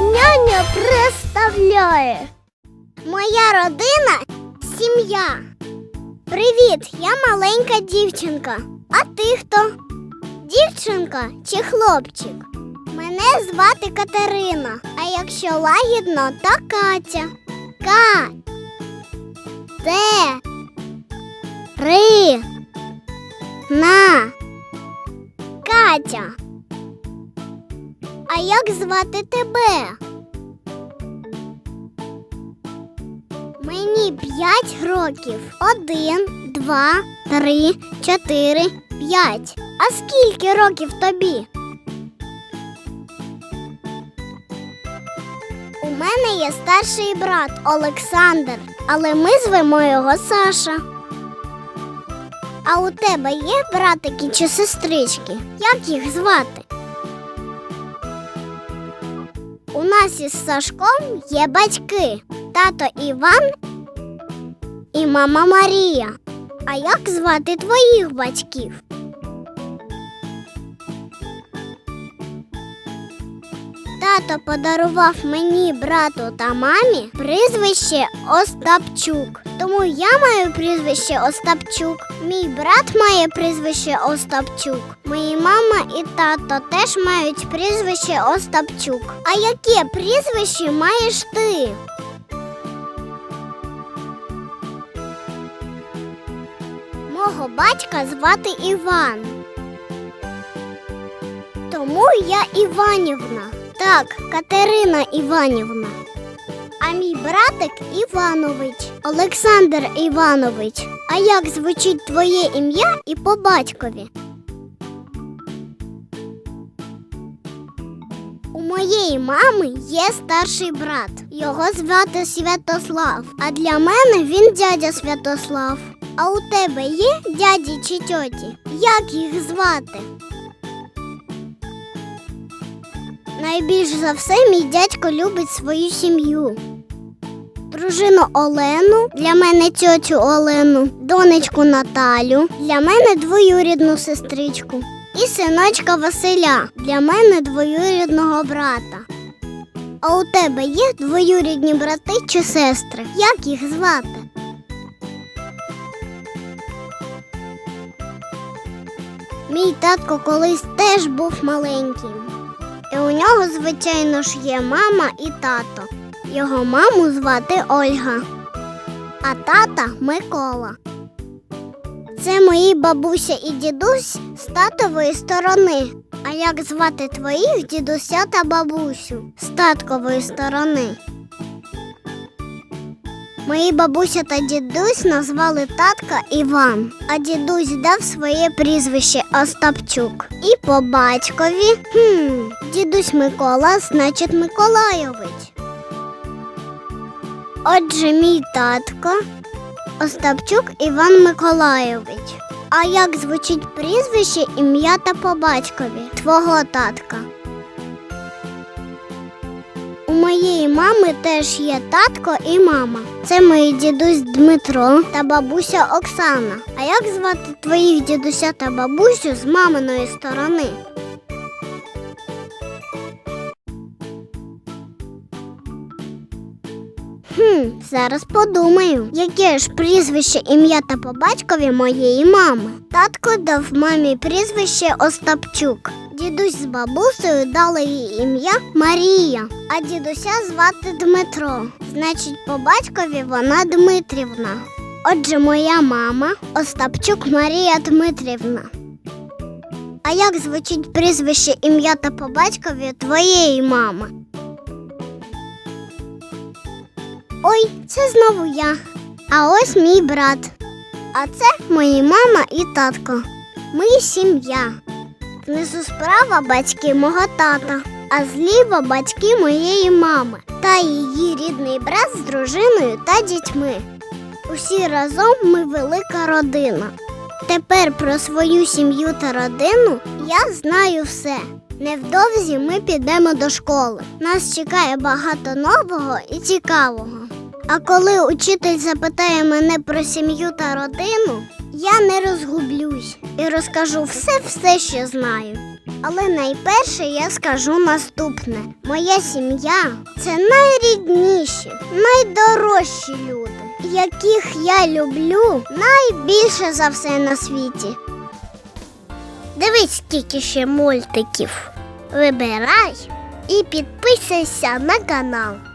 няня представляє. Моя родина сім'я. Привіт, я маленька дівчинка. А ти хто? Дівчинка чи хлопчик? Мене звати Катерина, а якщо лагідно, то Катя. Ка. Те. Ри. На. Катя. Як звати тебе? Мені п'ять років. Один, два, три, чотири, п'ять. А скільки років тобі? У мене є старший брат Олександр, але ми звемо його Саша. А у тебе є братики чи сестрички? Як їх звати? У нас із Сашком є батьки тато Іван і мама Марія. А як звати твоїх батьків? Тато подарував мені брату та мамі прізвище Остапчук. Тому я маю прізвище Остапчук. Мій брат має прізвище Остапчук. Мої мама і тато теж мають прізвище Остапчук. А яке прізвище маєш ти? Мого батька звати Іван. Тому я Іванівна. Так, Катерина Іванівна. А мій братик Іванович, Олександр Іванович. А як звучить твоє ім'я і по батькові? У моєї мами є старший брат. Його звати Святослав. А для мене він дядя Святослав. А у тебе є дяді чи тьоті? Як їх звати? Найбільш за все мій дядько любить свою сім'ю. Дружину Олену, для мене тьотю Олену, донечку Наталю, для мене двоюрідну сестричку і синочка Василя, для мене двоюрідного брата. А у тебе є двоюрідні брати чи сестри? Як їх звати? Мій татко колись теж був маленьким. І у нього, звичайно ж, є мама і тато. Його маму звати Ольга, а тата Микола. Це мої бабуся і дідусь з татової сторони. А як звати твоїх дідуся та бабусю з таткової сторони? Мої бабуся та дідусь назвали татка Іван, а дідусь дав своє прізвище Остапчук. І по батькові хм, дідусь Микола, значить Миколайович. Отже, мій татко Остапчук Іван Миколайович. А як звучить прізвище, ім'я та по батькові твого татка? У моєї мами теж є татко і мама. Це мої дідусь Дмитро та бабуся Оксана. А як звати твоїх дідуся та бабусю з маминої сторони? Хм, зараз подумаю, яке ж прізвище, ім'я та по батькові моєї мами. Татко дав мамі прізвище Остапчук. Дідусь з бабусею дали їй ім'я Марія, а дідуся звати Дмитро. Значить, по батькові вона Дмитрівна. Отже, моя мама Остапчук Марія Дмитрівна. А як звучить прізвище, ім'я та по батькові твоєї мами? Ой, це знову я. А ось мій брат. А це мої мама і татко. Ми сім'я. Внизу справа батьки мого тата, а зліва батьки моєї мами та її рідний брат з дружиною та дітьми. Усі разом ми велика родина. Тепер про свою сім'ю та родину я знаю все. Невдовзі ми підемо до школи. Нас чекає багато нового і цікавого. А коли учитель запитає мене про сім'ю та родину, я не розгублюсь і розкажу все-все, що знаю. Але найперше я скажу наступне: моя сім'я це найрідніші, найдорожчі люди, яких я люблю найбільше за все на світі. Дивись, скільки ще мультиків. Вибирай і підписуйся на канал.